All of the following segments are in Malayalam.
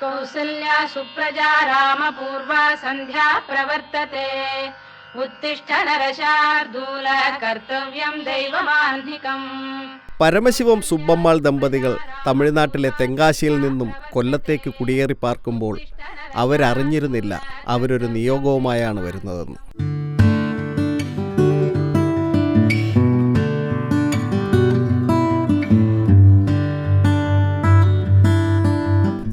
कौसल्या सुप्रजा रामपूर्वा सन्ध्या प्रवर्तते उत्तिष्ठ नरशार्दूल कर्तव्यं दैवमान्धिकम् പരമശിവം സുബ്ബമ്മാൾ ദമ്പതികൾ തമിഴ്നാട്ടിലെ തെങ്കാശിയിൽ നിന്നും കൊല്ലത്തേക്ക് കുടിയേറി പാർക്കുമ്പോൾ അവരറിഞ്ഞിരുന്നില്ല അവരൊരു നിയോഗവുമായാണ് വരുന്നതെന്ന്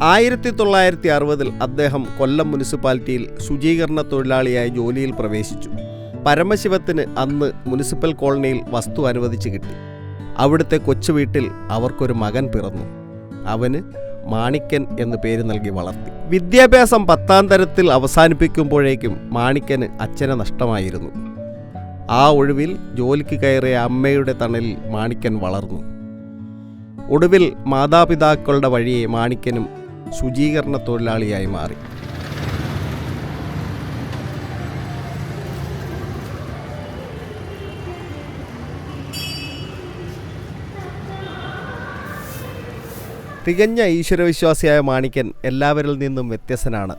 ആയിരത്തി തൊള്ളായിരത്തി അറുപതിൽ അദ്ദേഹം കൊല്ലം മുനിസിപ്പാലിറ്റിയിൽ ശുചീകരണ തൊഴിലാളിയായി ജോലിയിൽ പ്രവേശിച്ചു. പരമശിവത്തിന് അന്ന് മുനിസിപ്പൽ കോളനിയിൽ വസ്തു അനുവദിച്ച് കിട്ടി. അവിടുത്തെ കൊച്ചു വീട്ടിൽ അവർക്കൊരു മകൻ പിറന്നു. അവന് മാണിക്കൻ എന്ന് പേര് നൽകി വളർത്തി. വിദ്യാഭ്യാസം പത്താം തരത്തിൽ അവസാനിപ്പിക്കുമ്പോഴേക്കും മാണിക്കന് അച്ഛനെ നഷ്ടമായിരുന്നു. ആ ഒഴിവിൽ ജോലിക്ക് കയറിയ അമ്മയുടെ തണലിൽ മാണിക്കൻ വളർന്നു. ഒടുവിൽ മാതാപിതാക്കളുടെ വഴിയെ മാണിക്കനും ശുചീകരണ തൊഴിലാളിയായി മാറി. തികഞ്ഞ ഈശ്വരവിശ്വാസിയായ മാണിക്കൻ എല്ലാവരിൽ നിന്നും വ്യത്യസ്തനാണ്.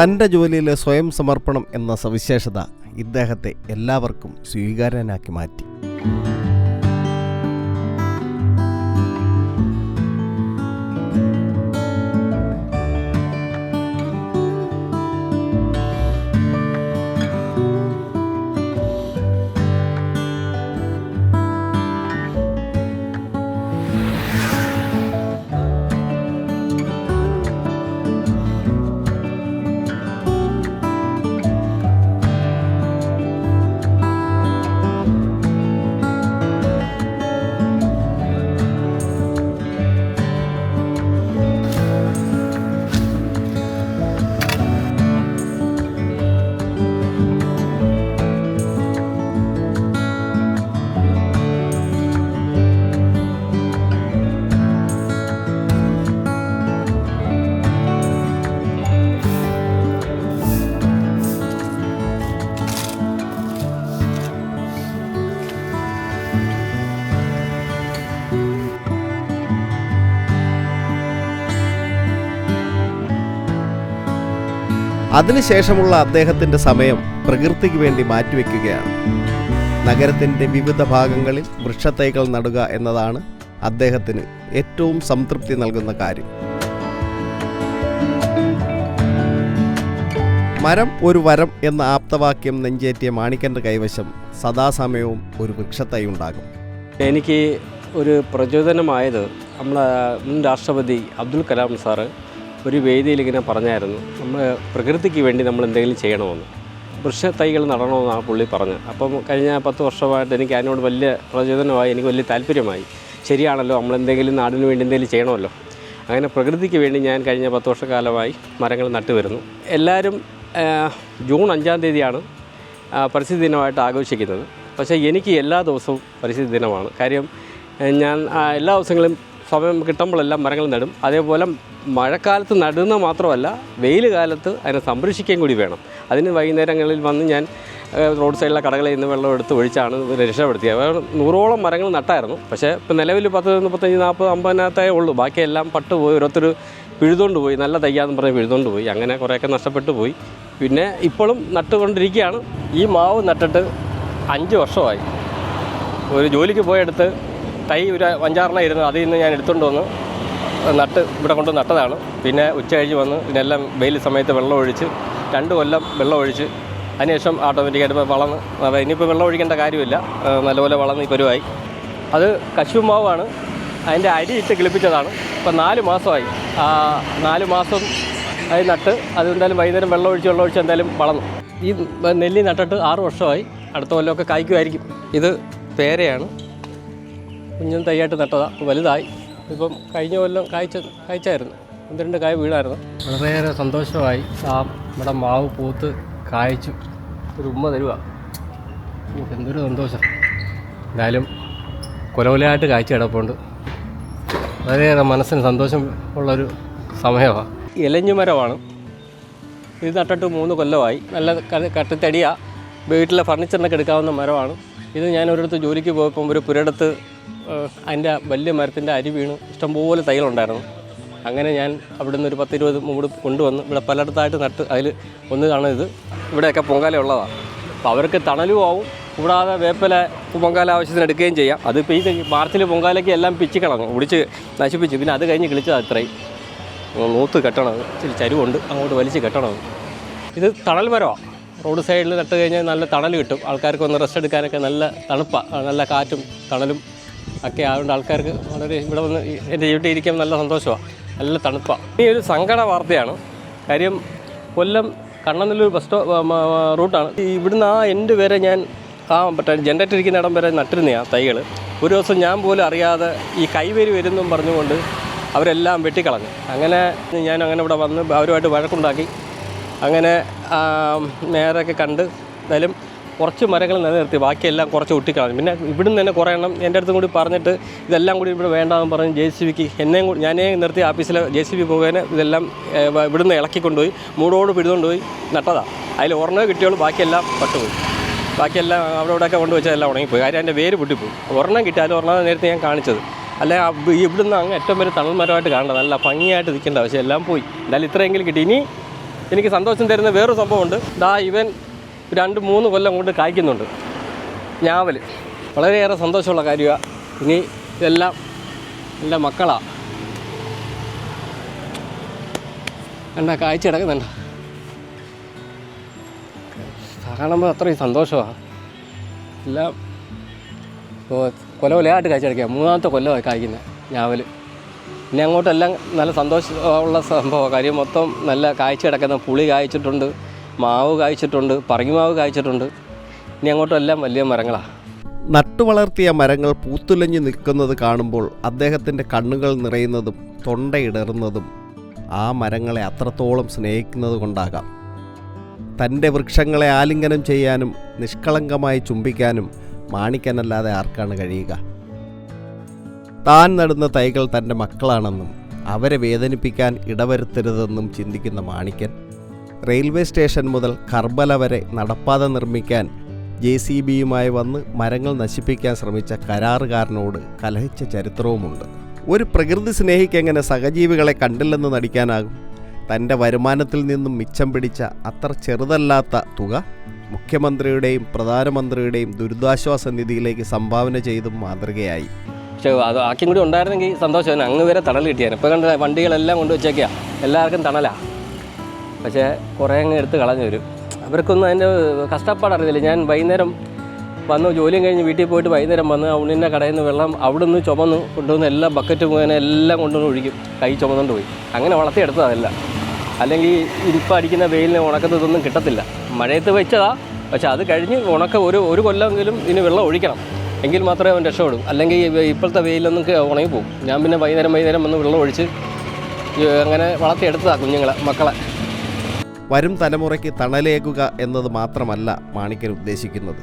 തന്റെ ജോലിയിലെ സ്വയം സമർപ്പണം എന്ന സവിശേഷത ഇദ്ദേഹത്തെ എല്ലാവർക്കും സ്വീകാര്യനാക്കി മാറ്റി. അതിനുശേഷമുള്ള അദ്ദേഹത്തിന്റെ സമയം പ്രകൃതിക്ക് വേണ്ടി മാറ്റിവെക്കുകയാണ്. നഗരത്തിന്റെ വിവിധ ഭാഗങ്ങളിൽ വൃക്ഷത്തൈകൾ നടുക എന്നതാണ് അദ്ദേഹത്തിന് ഏറ്റവും സംതൃപ്തി നൽകുന്ന കാര്യം. മരം ഒരു വരം എന്ന ആപ്തവാക്യം നെഞ്ചേറ്റിയ മാണിക്കന്റെ കൈവശം സദാസമയവും ഒരു വൃക്ഷത്തൈ ഉണ്ടാകും. എനിക്ക് ഒരു പ്രചോദനമായത് നമ്മളെ മുൻ രാഷ്ട്രപതി അബ്ദുൽ കലാം സാറ് ഒരു വേദിയിൽ ഇങ്ങനെ പറഞ്ഞായിരുന്നു നമ്മൾ പ്രകൃതിക്ക് വേണ്ടി നമ്മൾ എന്തെങ്കിലും ചെയ്യണമെന്ന്. വൃക്ഷ വൃക്ഷത്തൈകൾ നടണമെന്നാണ് പുള്ളി പറഞ്ഞത്. അപ്പം കഴിഞ്ഞ പത്ത് വർഷമായിട്ട് എനിക്ക് അതിനോട് വലിയ പ്രചോദനമായി എനിക്ക് വലിയ താല്പര്യമായി. ശരിയാണല്ലോ നമ്മൾ എന്തെങ്കിലും നാടിന് വേണ്ടി എന്തെങ്കിലും ചെയ്യണമല്ലോ. അങ്ങനെ പ്രകൃതിക്ക് വേണ്ടി ഞാൻ കഴിഞ്ഞ പത്ത് വർഷക്കാലമായി മരങ്ങൾ നട്ടു വരുന്നു. എല്ലാവരും ജൂൺ അഞ്ചാം തീയതിയാണ് പരിസ്ഥിതി ദിനമായിട്ട് ആഘോഷിക്കുന്നത്. പക്ഷേ എനിക്ക് എല്ലാ ദിവസവും പരിസ്ഥിതി ദിനമാണ്. കാര്യം ഞാൻ എല്ലാ ദിവസങ്ങളും സമയം കിട്ടുമ്പോഴെല്ലാം മരങ്ങൾ നടും. അതേപോലെ മഴക്കാലത്ത് നടുന്ന മാത്രമല്ല വെയിൽ കാലത്ത് അതിനെ സംരക്ഷിക്കുകയും കൂടി വേണം. അതിന് വൈകുന്നേരങ്ങളിൽ വന്ന് ഞാൻ റോഡ് സൈഡിലെ കടകളിൽ നിന്ന് വെള്ളം എടുത്ത് ഒഴിച്ചാണ് രക്ഷപ്പെടുത്തിയത്. നൂറോളം മരങ്ങൾ നട്ടായിരുന്നു. പക്ഷേ ഇപ്പോൾ നിലവിൽ പത്ത് മുപ്പത്തഞ്ച് നാൽപ്പത് അമ്പതിനകത്തേ ഉള്ളൂ. ബാക്കിയെല്ലാം പട്ട് പോയി ഓരോരുത്തർ പിഴുതുകൊണ്ട് പോയി. നല്ല തയ്യാന്ന് പറഞ്ഞ് പിഴുതുകൊണ്ട് പോയി. അങ്ങനെ കുറേയൊക്കെ നഷ്ടപ്പെട്ടു പോയി. പിന്നെ ഇപ്പോഴും നട്ടുകൊണ്ടിരിക്കുകയാണ്. ഈ മാവ് നട്ടിട്ട് അഞ്ച് വർഷമായി. ഒരു ജോലിക്ക് പോയെടുത്ത് തൈ ഒരു അഞ്ചാറെണ്ണം ഇരുന്ന് അതിൽ നിന്ന് ഞാൻ എടുത്തുകൊണ്ട് വന്ന് നട്ട് ഇവിടെ കൊണ്ട് നട്ടതാണ്. പിന്നെ ഉച്ച കഴിഞ്ഞ് വന്ന് ഇതിനെല്ലാം വെയിൽ സമയത്ത് വെള്ളം ഒഴിച്ച് രണ്ട് കൊല്ലം വെള്ളം ഒഴിച്ച് അതിനുശേഷം ഓട്ടോമാറ്റിക്കായിട്ട് ഇപ്പോൾ വളർന്ന് ഇനിയിപ്പോൾ വെള്ളം ഒഴിക്കേണ്ട കാര്യമില്ല. നല്ലപോലെ വളർന്ന് പരുവായി. അത് കശുമാവാണ് അതിന്റെ അരി ഇട്ട് കിളിപ്പിച്ചതാണ്. ഇപ്പം നാല് മാസമായി. ആ നാല് മാസം അത് നട്ട്. അത് എന്തായാലും വൈകുന്നേരം വെള്ളം ഒഴിച്ച് വെള്ളം ഒഴിച്ച് എന്തായാലും വളർന്നു. ഈ നെല്ലി നട്ടിട്ട് ആറ് വർഷമായി. അടുത്ത കൊല്ലമൊക്കെ കായ്ക്കുമായിരിക്കും. ഇത് പേരയാണ്. കുഞ്ഞും തൈയായിട്ട് നട്ടതാണ് വലുതായി. ഇപ്പം കഴിഞ്ഞ കൊല്ലം കായ്ച്ച കായ്ച്ചായിരുന്നു. ഒന്ന് രണ്ട് കായ് വീണായിരുന്നു. വളരെയേറെ സന്തോഷമായി. ആ നമ്മുടെ മാവ് പൂത്ത് കായ്ച്ചു. ഒരു ഉമ്മ തരുക എന്തൊരു സന്തോഷം. എന്തായാലും കൊലകൊലയായിട്ട് കായ്ച്ച കിടപ്പുണ്ട്. വളരെയേറെ മനസ്സിന് സന്തോഷം ഉള്ളൊരു സമയമാണ് ഇലഞ്ഞു മരമാണ്. ഇത് നട്ടിട്ട് മൂന്ന് കൊല്ലമായി. നല്ല കട്ടിത്തടിയാണ് കട്ടിത്തടിയാ. വീട്ടിലെ ഫർണിച്ചറിനൊക്കെ എടുക്കാവുന്ന മരമാണ്. ഇത് ഞാൻ ഒരിടത്ത് ജോലിക്ക് പോയപ്പം ഒരു പുരയിടത്ത് ഏഹ്, അതിന്റെ വലിയ മരത്തിന്റെ അരി വീണ് ഇഷ്ടംപോലെ തൈകളുണ്ടായിരുന്നു അങ്ങനെ ഞാൻ അവിടെ നിന്ന് ഒരു പത്തിരുപത് മൂട് കൊണ്ടുവന്ന് ഇവിടെ പലയിടത്തായിട്ട് നട്ട് അതിൽ ഒന്ന് ഇത്. ഇവിടെയൊക്കെ പൊങ്കാല ഉള്ളതാണ് അപ്പോൾ അവർക്ക് തണലും ആവും. കൂടാതെ വേപ്പില പൊങ്കാല ആവശ്യത്തിന് എടുക്കുകയും ചെയ്യാം. അതിപ്പോൾ ഈ മാർച്ചിൽ പൊങ്കാലയ്ക്ക് എല്ലാം പിച്ച് കളഞ്ഞു. ഒടിച്ച് നശിപ്പിച്ചു. പിന്നെ അത് കഴിഞ്ഞ് കിളിച്ചതാണ് അത്രയും നൂത്ത് കെട്ടണത്. ഇച്ചിരി ചരിവുണ്ട്. അങ്ങോട്ട് വലിച്ച് കെട്ടണത്. ഇത് തണൽ മരമാണ് റോഡ് സൈഡിൽ നട്ട് കഴിഞ്ഞാൽ നല്ല തണൽ കിട്ടും. ആൾക്കാർക്ക് ഒന്ന് റെസ്റ്റ് എടുക്കാനൊക്കെ നല്ല തണുപ്പാണ് നല്ല കാറ്റും തണലും ഒക്കെ ആയതുകൊണ്ട് ആൾക്കാർക്ക് വളരെ ഇവിടെ വന്ന് എന്റെ വീട്ടിൽ ഇരിക്കാൻ നല്ല സന്തോഷമാണ് നല്ല തണുപ്പാണ് ഈ ഒരു സങ്കട വാർത്തയാണ്. കാര്യം കൊല്ലം കണ്ണനല്ലൂർ ബസ് സ്റ്റോ റൂട്ടാണ്. ഇവിടുന്ന് ആ എൻഡ് വരെ ഞാൻ ആ മറ്റേ ജനറേറ്റർ ഇരിക്കുന്ന ഇടം വരെ നട്ടിരുന്നതാണ് തൈകൾ. ഒരു ദിവസം ഞാൻ പോലും അറിയാതെ ഈ കൈവരി വരുന്നും പറഞ്ഞുകൊണ്ട് അവരെല്ലാം വെട്ടിക്കളഞ്ഞു. അങ്ങനെ ഞാൻ അങ്ങനെ ഇവിടെ വന്ന് അവരുമായിട്ട് വഴക്കുണ്ടാക്കി. അങ്ങനെ നേരൊക്കെ കണ്ട് എന്തായാലും കുറച്ച് മരങ്ങൾ നിലനിർത്തി ബാക്കിയെല്ലാം കുറച്ച് ഒട്ടിക്കളഞ്ഞു. പിന്നെ ഇവിടുന്ന് തന്നെ കുറേ എണ്ണം എന്റെ അടുത്തും കൂടി പറഞ്ഞിട്ട് ഇതെല്ലാം കൂടി ഇവിടെ വേണ്ടാന്ന് പറഞ്ഞ് ജെ സി ബിക്ക് എന്നെയും കൂടി ഞാനേ നിർത്തി ആഫീസിൽ ജെ സി ബി പോകാൻ ഇതെല്ലാം വ- ഇവിടുന്ന് ഇളക്കിക്കൊണ്ടുപോയി മൂടോട് പിടിതുകൊണ്ടുപോയി നട്ടതാണ് അതിൽ ഒരെണ്ണം കിട്ടിയോളൂ ബാക്കിയെല്ലാം പട്ടുപോയി. ബാക്കിയെല്ലാം അവിടെ ഇവിടെയൊക്കെ കൊണ്ടുവച്ചാൽ എല്ലാം ഉണങ്ങിപ്പോയി. കാര്യം അതിന്റെ വേര് പൊട്ടിപ്പോയി. ഒരെണ്ണം കിട്ടിയാലും ഒരെണ്ണം നേരത്തെ ഞാൻ കാണിച്ചത്. അല്ലെ ഇവിടുന്ന് അങ്ങ് ഏറ്റവും വരെ തണൽ മരമായിട്ട് കാണേണ്ടത് നല്ല ഭംഗിയായിട്ട് നിൽക്കേണ്ട പക്ഷേ എല്ലാം പോയി. എന്തായാലും ഇത്രയെങ്കിലും കിട്ടി. ഇനി എനിക്ക് സന്തോഷം തരുന്ന വേറൊരു സംഭവമുണ്ട്. ദാ ഇവൻ രണ്ട് മൂന്ന് കൊല്ലം കൊണ്ട് കായ്ക്കുന്നുണ്ട്. ഞാവൽ വളരെയേറെ സന്തോഷമുള്ള കാര്യമാണ് ഇനി ഇതെല്ലാം എന്റെ മക്കളാണ് എന്താ കാഴ്ച കിടക്കുന്നുണ്ട്. കാണുമ്പോൾ അത്രയും സന്തോഷമാണ് എല്ലാം കൊല കൊലയായിട്ട് കാഴ്ച കിടക്കുക മൂന്നാമത്തെ കൊല്ലമായി കായ്ക്കുന്നത് ഞാവൽ ഇനി അങ്ങോട്ടെല്ലാം നല്ല സന്തോഷമുള്ള സംഭവം. കാര്യം മൊത്തം നല്ല കായ്ച്ച കിടക്കുന്ന പുളി കായ്ച്ചിട്ടുണ്ട് മാവ് കായ്ച്ചിട്ടുണ്ട് പറങ്ങിമാവ് കായ്ച്ചിട്ടുണ്ട്. ഇനി അങ്ങോട്ടെല്ലാം വലിയ മരങ്ങളാണ് നട്ടുവളർത്തിയ മരങ്ങൾ പൂത്തുലഞ്ഞു നിൽക്കുന്നത് കാണുമ്പോൾ അദ്ദേഹത്തിന്റെ കണ്ണുകൾ നിറയുന്നതും തൊണ്ടയിടറുന്നതും ആ മരങ്ങളെ അത്രത്തോളം സ്നേഹിക്കുന്നത് കൊണ്ടാകാം. തന്റെ വൃക്ഷങ്ങളെ ആലിംഗനം ചെയ്യാനും നിഷ്കളങ്കമായി ചുംബിക്കാനും മാണിക്കനല്ലാതെ ആർക്കാണ് കഴിയുക? താൻ നടുന്ന തൈകൾ തന്റെ മക്കളാണെന്നും അവരെ വേദനിപ്പിക്കാൻ ഇടവരുത്തരുതെന്നും ചിന്തിക്കുന്ന മാണിക്കൻ റെയിൽവേ സ്റ്റേഷൻ മുതൽ കർബല വരെ നടപ്പാത നിർമ്മിക്കാൻ ജെ സി ബിയുമായി വന്ന് മരങ്ങൾ നശിപ്പിക്കാൻ ശ്രമിച്ച കരാറുകാരനോട് കലഹിച്ച ചരിത്രവുമുണ്ട്. ഒരു പ്രകൃതി സ്നേഹിക്കെങ്ങനെ സഹജീവികളെ കണ്ടില്ലെന്ന് നടിക്കാനാകും? തന്റെ വരുമാനത്തിൽ നിന്നും മിച്ചം പിടിച്ച അത്ര ചെറുതല്ലാത്ത തുക മുഖ്യമന്ത്രിയുടെയും പ്രധാനമന്ത്രിയുടെയും ദുരിതാശ്വാസ നിധിയിലേക്ക് സംഭാവന ചെയ്തും മാതൃകയായി. പക്ഷേ അത് ആക്കിയും കൂടി ഉണ്ടായിരുന്നെങ്കിൽ സന്തോഷമായിരുന്നു. അങ്ങ് വരെ തണൽ കിട്ടിയാണ് ഇപ്പോൾ കണ്ട വണ്ടികളെല്ലാം കൊണ്ട് വെച്ചേക്കുക എല്ലാവർക്കും തണലാണ് പക്ഷേ കുറേ അങ്ങ് എടുത്ത് കളഞ്ഞു വരും അവർക്കൊന്നും അതിന്റെ കഷ്ടപ്പാട് അറിയില്ല ഞാൻ വൈകുന്നേരം വന്ന് ജോലിയും കഴിഞ്ഞ് വീട്ടിൽ പോയിട്ട് വൈകുന്നേരം വന്ന് ഉണ്ണിന്റെ കടയിൽ നിന്ന് വെള്ളം അവിടെ നിന്ന് ചുമന്ന് കൊണ്ടുവന്ന് എല്ലാ ബക്കറ്റ് മുഖേന എല്ലാം കൊണ്ടുവന്ന് ഒഴിക്കും. കൈ ചുമന്നുകൊണ്ട് പോയി. അങ്ങനെ വളർത്തിയെടുത്തതല്ല അല്ലെങ്കിൽ ഇരിപ്പം അടിക്കുന്ന വെയിലിന് ഉണക്കത്ത് ഇതൊന്നും കിട്ടത്തില്ല. മഴയത്ത് വെച്ചതാ. പക്ഷേ അത് കഴിഞ്ഞ് ഉണക്ക ഒരു ഒരു കൊല്ലമെങ്കിലും ഇനി വെള്ളം ഒഴിക്കണം. എങ്കിൽ മാത്രമേ അവൻ രക്ഷപ്പെടൂ. അല്ലെങ്കിൽ ഇപ്പോഴത്തെ വെയിലൊന്നും ഉണങ്ങി പോകും ഞാൻ പിന്നെ വൈകുന്നേരം വൈകുന്നേരം വന്ന് വെള്ളം ഒഴിച്ച് അങ്ങനെ വളർത്തിയെടുത്തതാണ് കുഞ്ഞുങ്ങളെ മക്കളെ. വരും തലമുറയ്ക്ക് തണലേകുക എന്നത് മാത്രമല്ല മാണിക്കൻ ഉദ്ദേശിക്കുന്നത്.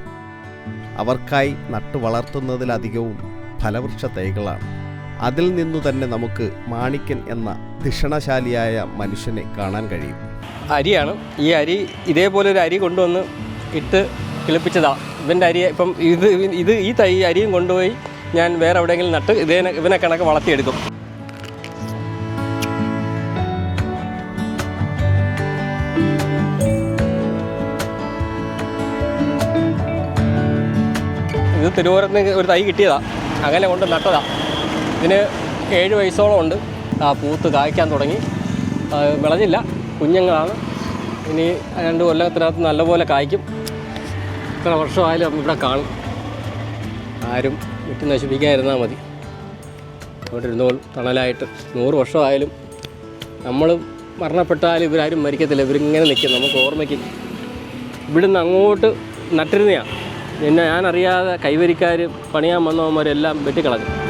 അവർക്കായി നട്ടു വളർത്തുന്നതിലധികവും ഫലവൃക്ഷ തൈകളാണ്. അതിൽ നിന്നു തന്നെ നമുക്ക് മാണിക്കൻ എന്ന ധിഷണശാലിയായ മനുഷ്യനെ കാണാൻ കഴിയും. അരിയാണ്. ഈ അരി ഇതേപോലെ ഒരു അരി കൊണ്ടുവന്ന് ഇട്ട് കിളിപ്പിച്ചതാണ് ഇവന്റെ അരി ഇപ്പം ഇത് ഇത് ഈ തൈ അരിയും കൊണ്ടുപോയി ഞാൻ വേറെ എവിടെയെങ്കിലും നട്ട് ഇതേ ഇവനെ കണക്ക് വളർത്തിയെടുക്കും. ഇത് തിരുവോരത്ത് ഒരു തൈ കിട്ടിയതാ. അങ്ങനെ കൊണ്ട് നട്ടതാ. ഇതിന് ഏഴ് വയസ്സോളം ഉണ്ട്. ആ പൂത്ത് കായ്ക്കാൻ തുടങ്ങി. വിളഞ്ഞില്ല. കുഞ്ഞുങ്ങളാണ്. ഇനി രണ്ട് കൊല്ലത്തിനകത്ത് നല്ലപോലെ കായ്ക്കും. ഇത്ര വർഷമായാലും ഇവിടെ കാണും. ആരും വിറ്റ് നശിപ്പിക്കാതിരുന്നാൽ മതി. അവിടെ ഇരുന്നോൾ തണലായിട്ട് നൂറ് വർഷമായാലും നമ്മൾ മരണപ്പെട്ടാലും ഇവരാരും മരിക്കത്തില്ല. ഇവരിങ്ങനെ നിൽക്കും. നമുക്ക് ഓർമ്മയ്ക്ക് ഇവിടുന്ന് അങ്ങോട്ട് നട്ടിരുന്നതാണ് എന്നെ ഞാനറിയാതെ കൈവരിക്കാർ പണിയാൻ വന്നവന്മാരെല്ലാം വെട്ടിക്കളഞ്ഞു.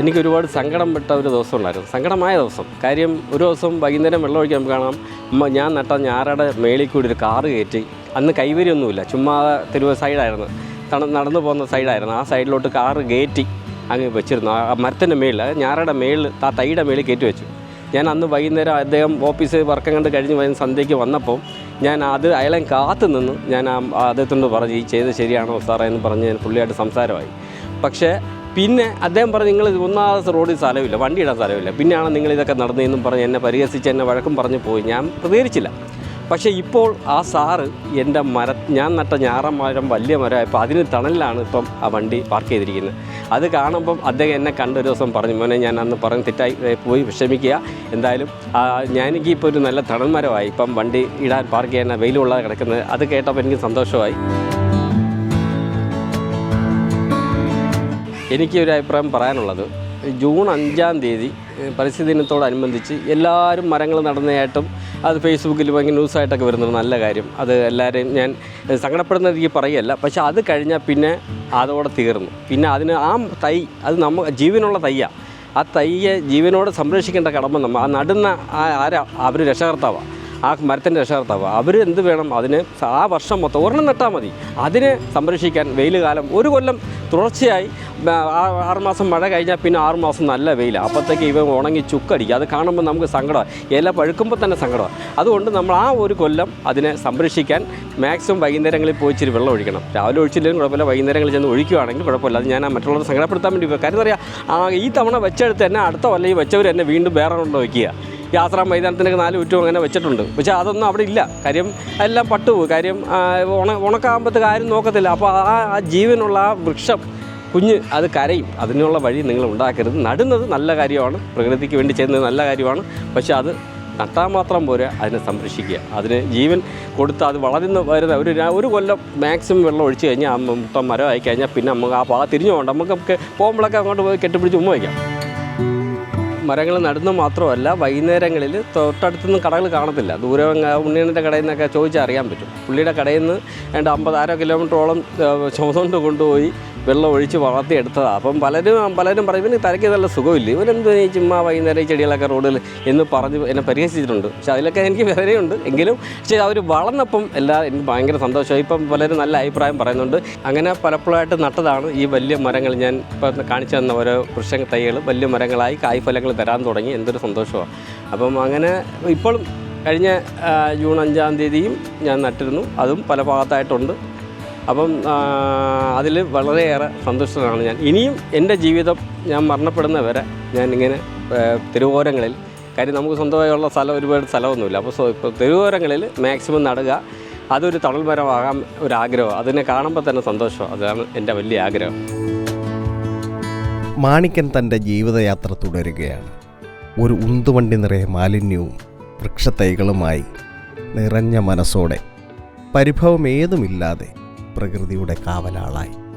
എനിക്ക് ഒരുപാട് സങ്കടം പെട്ട ഒരു ദിവസം ഉണ്ടായിരുന്നു സങ്കടമായ ദിവസം. കാര്യം ഒരു ദിവസം വൈകുന്നേരം വെള്ളം ഒഴിക്കാൻ കാണാം. ഞാൻ നട്ട ഞാറയുടെ മേളിൽ കൂടി ഒരു കാറ് കയറ്റി. അന്ന് കൈവരിയൊന്നുമില്ല. ചുമ്മാ തെരുവ് സൈഡായിരുന്നു. നടന്നു പോകുന്ന സൈഡായിരുന്നു. ആ സൈഡിലോട്ട് കാറ് കയറ്റി അങ്ങ് വെച്ചിരുന്നു. ആ മരത്തിന്റെ മേളിൽ ഞാറയുടെ മേളിൽ ആ തൈയുടെ മേളിൽ കയറ്റി വെച്ചു. ഞാൻ അന്ന് വൈകുന്നേരം അദ്ദേഹം ഓഫീസ് വർക്കം കണ്ട് കഴിഞ്ഞ് വൈകുന്ന സന്ധ്യയ്ക്ക് വന്നപ്പോൾ ഞാൻ അത് അയാളെ കാത്തു നിന്ന് ഞാൻ അദ്ദേഹത്തോട് പറഞ്ഞു ഈ ചെയ്ത് ശരിയാണോ സാറേ? എന്ന് പറഞ്ഞ് ഞാൻ പുള്ളിയായിട്ട് സംസാരമായി. പക്ഷേ പിന്നെ അദ്ദേഹം പറഞ്ഞു നിങ്ങൾ ഒന്നാമത്തെ റോഡിൽ സ്ഥലമില്ല വണ്ടി ഇടാൻ സ്ഥലമില്ല. പിന്നെയാണ് നിങ്ങൾ ഇതൊക്കെ നടന്നതെന്നും പറഞ്ഞ് എന്നെ പരിഹസിച്ച് എന്നെ വഴക്കും പറഞ്ഞു പോയി. ഞാൻ പ്രതികരിച്ചില്ല. പക്ഷേ ഇപ്പോൾ ആ സാറ് എന്റെ മര ഞാൻ നട്ട ഞാറം മരം വലിയ മരമായപ്പോൾ അതിന് തണലിലാണ് ഇപ്പം ആ വണ്ടി പാർക്ക് ചെയ്തിരിക്കുന്നത്. അത് കാണുമ്പം അദ്ദേഹം എന്നെ കണ്ട ഒരു ദിവസം പറഞ്ഞു മോനെ ഞാൻ അന്ന് പറഞ്ഞ് തെറ്റായി പോയി വിഷമിക്കുക. എന്തായാലും ഞാനെനിക്ക് ഇപ്പോൾ ഒരു നല്ല തണൽ മരമായി. ഇപ്പം വണ്ടി ഇടാൻ പാർക്ക് ചെയ്യാൻ വെയിലുള്ള കിടക്കുന്നത്. അത് കേട്ടപ്പോൾ എനിക്ക് സന്തോഷമായി. എനിക്ക് ഒരു അഭിപ്രായം പറയാനുള്ളത്. ജൂൺ അഞ്ചാം തീയതി പരിസ്ഥിതി ദിനത്തോടനുബന്ധിച്ച് എല്ലാവരും മരങ്ങൾ നടന്നതായിട്ടും അത് ഫേസ്ബുക്കിൽ ഭയങ്കര ന്യൂസായിട്ടൊക്കെ വരുന്നത് നല്ല കാര്യം. അത് എല്ലാവരെയും ഞാൻ സങ്കടപ്പെടുന്ന രീതിക്ക് പറയുകയല്ല പക്ഷേ അത് കഴിഞ്ഞാൽ പിന്നെ അതോടെ തീർന്നു. പിന്നെ അതിന് ആ തൈ അത് നമ്മ ജീവനുള്ള തയ്യാണ് ആ തയ്യെ ജീവനോടെ സംരക്ഷിക്കേണ്ട കടമ നമ്മൾ ആ നടുന്ന ആരാ? അവർ രക്ഷകർത്താവാണ് ആ മരത്തിന്റെ രക്ഷകർത്താവ് അവർ എന്ത് വേണം അതിന് ആ വർഷം മൊത്തം ഒരെണ്ണം നട്ടാൽ മതി. അതിനെ സംരക്ഷിക്കാൻ വെയിൽ കാലം ഒരു കൊല്ലം തുടർച്ചയായി ആറുമാസം മഴ കഴിഞ്ഞാൽ പിന്നെ ആറുമാസം നല്ല വെയിലാണ് അപ്പോഴത്തേക്ക് ഇവ ഉണങ്ങി ചുക്കടിക്കുക അത് കാണുമ്പോൾ നമുക്ക് സങ്കടമാണ് ഇല പഴുക്കുമ്പോൾ തന്നെ സങ്കടമാണ് അതുകൊണ്ട് നമ്മൾ ആ ഒരു കൊല്ലം അതിനെ സംരക്ഷിക്കാൻ മാക്സിമം വൈകുന്നേരങ്ങളിൽ പോയി ഇച്ചിരി വെള്ളം ഒഴിക്കണം. രാവിലെ ഒഴിച്ചില്ലെങ്കിലും കുഴപ്പമില്ല. വൈകുന്നേരങ്ങളിൽ ചെന്ന് ഒഴിക്കുകയാണെങ്കിൽ കുഴപ്പമില്ല. അത് ഞാൻ മറ്റുള്ളവരെ സങ്കടപ്പെടുത്താൻ വേണ്ടി. കാര്യം പറയാം ഈ തവണ വെച്ചെടുത്ത് തന്നെ അടുത്ത കൊല്ലം ഈ വെച്ചവർ എന്നെ വീണ്ടും വേറെ കൊണ്ട് വയ്ക്കുക ആശ്രാം മൈതാനത്തിനൊക്കെ നാല് ചുറ്റും അങ്ങനെ വെച്ചിട്ടുണ്ട്. പക്ഷേ അതൊന്നും അവിടെ ഇല്ല. കാര്യം എല്ലാം പട്ടുപോകും കാര്യം ഉണ ഉണക്കാകുമ്പോഴത്തേക്ക് ആരും നോക്കത്തില്ല. അപ്പോൾ ആ ആ ജീവനുള്ള ആ വൃക്ഷം കുഞ്ഞ് അത് കരയും. അതിനുള്ള വഴി നിങ്ങൾ ഉണ്ടാക്കരുത്. നടുന്നത് നല്ല കാര്യമാണ്. പ്രകൃതിക്ക് വേണ്ടി ചെയ്യുന്നത് നല്ല കാര്യമാണ്. പക്ഷേ അത് നട്ടാൽ മാത്രം പോരാ അതിനെ സംരക്ഷിക്കുക. അതിന് ജീവൻ കൊടുത്ത് അത് വളരുന്ന വരുന്ന ഒരു ഒരു കൊല്ലം മാക്സിമം വെള്ളം ഒഴിച്ച് കഴിഞ്ഞാൽ മുട്ട മരമായി കഴിഞ്ഞാൽ പിന്നെ നമുക്ക് ആ പാ തിരിഞ്ഞു പോകണ്ട. നമുക്ക് പോകുമ്പോഴൊക്കെ അങ്ങോട്ട് പോയി കെട്ടിപ്പിടിച്ച് ഉമ്മ വയ്ക്കാം. മരങ്ങൾ നടുന്ന മാത്രമല്ല വൈകുന്നേരങ്ങളിൽ തൊട്ടടുത്തൊന്നും കടകൾ കാണത്തില്ല. ദൂരെ ഉണ്ണിയണ്ണന്റെ കടയിൽ നിന്നൊക്കെ ചോദിച്ചാൽ അറിയാൻ പറ്റും. പുള്ളിയുടെ കടയിൽ നിന്ന് രണ്ട് അമ്പത് കിലോമീറ്ററോളം ചുമന്നുകൊണ്ട് കൊണ്ടുപോയി വെള്ളം ഒഴിച്ച് വളർത്തിയെടുത്തതാണ് അപ്പം പലരും പലരും പറയും ഇവന് തലയ്ക്ക് നല്ല സുഖമില്ല. ഇവരെന്തോ ചുമ്മാ വൈകുന്നേരം ചെടികളൊക്കെ റോഡിൽ എന്ന് പറഞ്ഞ് എന്നെ പരിഹസിച്ചിട്ടുണ്ട്. പക്ഷേ അതിലൊക്കെ എനിക്ക് വേദനയുണ്ട് എങ്കിലും പക്ഷേ അവർ വളർന്നപ്പം എല്ലാ എനിക്ക് ഭയങ്കര സന്തോഷമായി. ഇപ്പം പലരും നല്ല അഭിപ്രായം പറയുന്നുണ്ട്. അങ്ങനെ പലപ്പോഴായിട്ട് നട്ടതാണ് ഈ വലിയ മരങ്ങൾ. ഞാൻ ഇപ്പം കാണിച്ചു തന്ന ഓരോ വൃക്ഷ തൈകൾ വലിയ മരങ്ങളായി കായ്ഫലങ്ങൾ തരാൻ തുടങ്ങി. എന്തൊരു സന്തോഷമാണ് അപ്പം അങ്ങനെ ഇപ്പോഴും കഴിഞ്ഞ ജൂൺ അഞ്ചാം തീയതിയും ഞാൻ നട്ടിരുന്നു. അതും പല ഭാഗത്തായിട്ടുണ്ട്. അപ്പം അതിൽ വളരെയേറെ സന്തുഷ്ടനാണ് ഞാൻ. ഇനിയും എന്റെ ജീവിതം ഞാൻ മരണപ്പെടുന്ന വരെ ഞാൻ ഇങ്ങനെ തിരുവോരങ്ങളിൽ കാര്യം നമുക്ക് സ്വന്തമായുള്ള സ്ഥലം ഒരുപാട് സ്ഥലമൊന്നുമില്ല. അപ്പോൾ ഇപ്പോൾ തെരുവോരങ്ങളിൽ മാക്സിമം നടുക അതൊരു തണൽ മരമാകാൻ ഒരു ആഗ്രഹം അതിനെ കാണുമ്പോൾ തന്നെ സന്തോഷം അതാണ് എന്റെ വലിയ ആഗ്രഹം. മാണിക്കൻ തന്റെ ജീവിതയാത്ര തുടരുകയാണ്. ഒരു ഉന്തുവണ്ടി നിറയെ മാലിന്യവും വൃക്ഷത്തൈകളുമായി നിറഞ്ഞ മനസ്സോടെ. പരിഭവം ഏതുമില്ലാതെ പ്രകൃതിയുടെ കാവലാളായി.